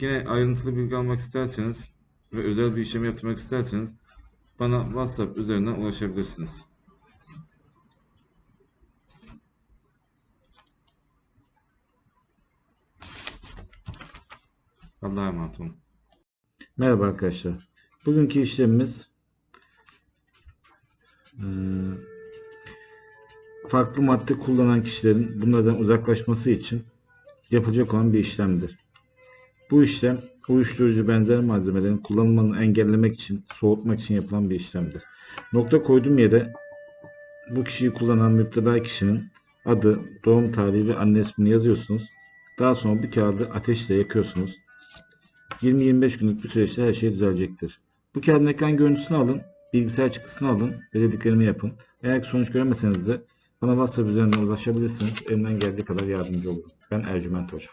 Yine ayrıntılı bilgi almak isterseniz ve özel bir işlem yaptırmak isterseniz bana WhatsApp üzerinden ulaşabilirsiniz. Allah'a emanet olun. Merhaba arkadaşlar. Bugünkü işlemimiz eee, farklı madde kullanan kişilerin bunlardan uzaklaşması için yapılacak olan bir işlemdir. Bu işlem uyuşturucu benzer malzemelerin kullanılmasını engellemek için, soğutmak için yapılan bir işlemdir. Nokta koyduğum yere bu kişiyi kullanan müptela kişinin adı, doğum tarihi ve anne ismini yazıyorsunuz. Daha sonra bu kağıdı ateşle yakıyorsunuz. 20-25 günlük bir süreçte her şey düzelecektir. Bu kağıdın ekran görüntüsünü alın, bilgisayar çıktısını alın ve dediklerimi yapın. Eğer sonuç göremeseniz de bana WhatsApp üzerinden ulaşabilirsiniz. Elimden geldiği kadar yardımcı olurum. Ben Ercüment Hoca.